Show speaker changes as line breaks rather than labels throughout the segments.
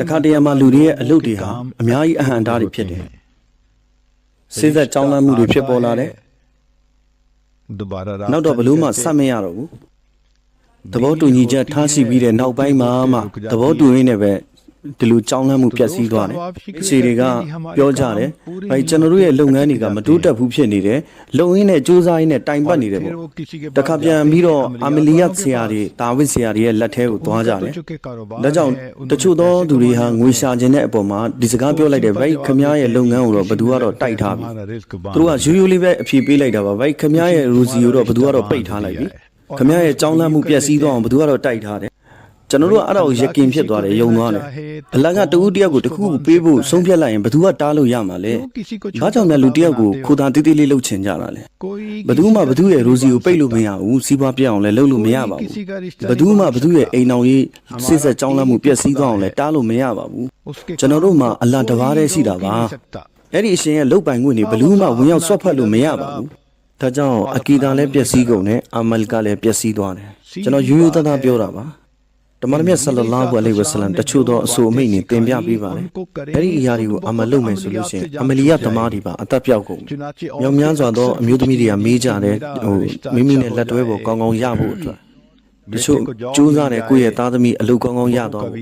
တခါတရံမှာလူတွေရဲ့အလုပ်တွေဟာအများကြီးအဟန့်အတားတွေဖြစ်တယ်စိတ်သက်ကြောင်းလမ်းမှုတွေဖြစ်ပေါ်လာတယ်နောက်တော့ဘလို့မှဆက်မရတော့ဘူးသဘောတူညီချက်ထားရှိပြီးတဲ့နောက်ပိုင်းမှာမှသဘောတူရင်းနဲ့ပဲ ဒီလိုကြောင်းလန့်မှုပြတ်စည်းသွားတယ်။စီတွေကပြောကြတယ်။အဲကျွန်တော်တို့ရဲ့လုပ်ငန်းတွေကမတိုးတက်ဘူးဖြစ်နေတယ်။လုံရင်းနဲ့စူးစမ်းရင်းနဲ့တိုင်ပတ်နေတယ်ပေါ့။တခါပြန်ပြီးတော့အာမလီယတ်ဆရာတွေတာဝစ်ဆရာတွေရဲ့လက်ထဲကိုသွားကြတယ်။ဒါကြောင့်တချို့သောသူတွေဟာငွေရှာခြင်းတဲ့အပေါ်မှာဒီစကားပြောလိုက်တယ်။ဘိုက်ခမားရဲ့လုပ်ငန်းကိုတော့ဘသူကတော့တိုက်ထားပြီ။သူတို့ကရိုးရိုးလေးပဲအဖြေပေးလိုက်တာပါဘိုက်ခမည်းရဲ့ရူစီကိုတော့ဘယ်သူကတော့ပိတ်ထားလိုက်ပြီခမည်းရဲ့ကြောင်းလန့်မှုပျက်စီးသွားအောင်ဘယ်သူကတော့တိုက်ထားတယ် ကျွန်တော်တို့ကအဲ့ဒါကိုယကင်ဖြစ်သွားတယ်ယုံသွားတယ်အလကတူဦးတယောက်ကိုတစ်ခုခုပေးဖို့ဆုံးဖြတ်လိုက်ရင်ဘယ်သူကတားလို့ရမှာလဲဘာကြောင့်လဲလူတယောက်ကိုခိုးတာတေးသေးလေးလှုပ်ချင်ကြတာလဲဘယ်သူမှဘယ်သူရဲ့ရူစီကိုပိတ်လို့မရဘူးစီးပွားပြအောင်လဲလှုပ်လို့မရပါဘူးဘယ်သူမှဘယ်သူရဲ့အိမ်အောင်ရေးစစ်ဆက်ကြောင်းလန့်မှုပျက်စီးသွားအောင်လဲတားလို့မရပါဘူးကျွန်တော်တို့မှာအလာတစ်ပါးတည်းရှိတာပါအဲ့ဒီအရှင်ရဲ့လုတ်ပိုင်ခွင့်တွေဘယ်လူမှဝင်ရောက်ဆွတ်ဖက်လို့မရပါဘူး။ဒါကြောင့်အကီဒါလည်းပျက်စီးကုန်တယ်အာမလ်ကလည်းပျက်စီးသွားတယ်။ကျွန်တော်ရိုးရိုးသားသားပြောတာပါ။ တမန်တော်မြတ်ဆလလာဟူအလိုင်ဝဆလမ်တချို့သောအဆိုအမိန့်တွေတင်ပြပေးပါတယ်။အဲ့ဒီအရာတွေကိုအမလုပ်မယ်ဆိုလို့ရှိရင်အမလီယသမားတွေပါအသက်ပြောက်ကုန်ပြီ။မြောင်များစွာသောအမျိုးသမီးတွေကမေးကြတယ်ဟိုမိမိနဲ့လက်တွဲဖို့ကောင်းကောင်းရဖို့အတွက်တချို့ကြိုးစားတယ်ကိုယ့်ရဲ့သားသမီးအလုပ်ကောင်းကောင်းရသွားဖို့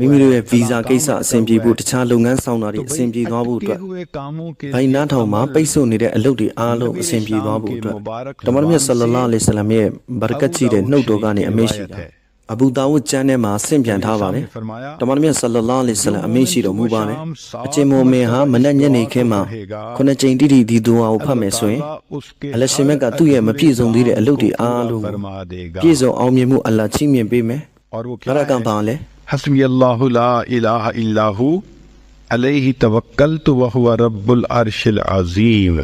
မိမိတို့ရဲ့ဗီဇာကိစ္စအဆင်ပြေဖို့တခြားလုပ်ငန်းဆောင်တာတွေအဆင်ပြေသွားဖို့အတွက်ဘိုင်နာထောင်မှာပိတ်ဆို့နေတဲ့အလုပ်တွေအားလုံးအဆင်ပြေသွားဖို့အတွက်တမန်တော်မြတ်ဆလလာလဟ်အလัยဟိဝါဆလမ်ရဲ့ဘာရကတ်ကြီးတဲ့နှုတ်တော်ကနေအမိန့်ရှိတာ အဘူဒါဝုဒ်ကျမ်းထဲမှာဆင့်ပြန်ထားပါတယ်။တမန်တော်မြတ်ဆလလောလဟ်ဆလမ်အမိန့်ရှိတော်မူပါတယ်။အချင်းမမင်ဟာမနက်ညနေခင်းမှာခုနှစ်ကြိမ်တိတိဒီဒူအာကိုဖတ်မယ်ဆိုရင်အလရှင်မက်ကသူ့ရဲ့မပြည့်စုံသေးတဲ့အလုပ်တွေအားလုံးပြည့်စုံအောင်မြင်မှုအလ္လာဟ်ချီးမြှင့်ပေးမယ်။ဘာရကန်ပါလဲ။
حسبي الله لا اله الا هو عليه توكلت وهو رب العرش العظيم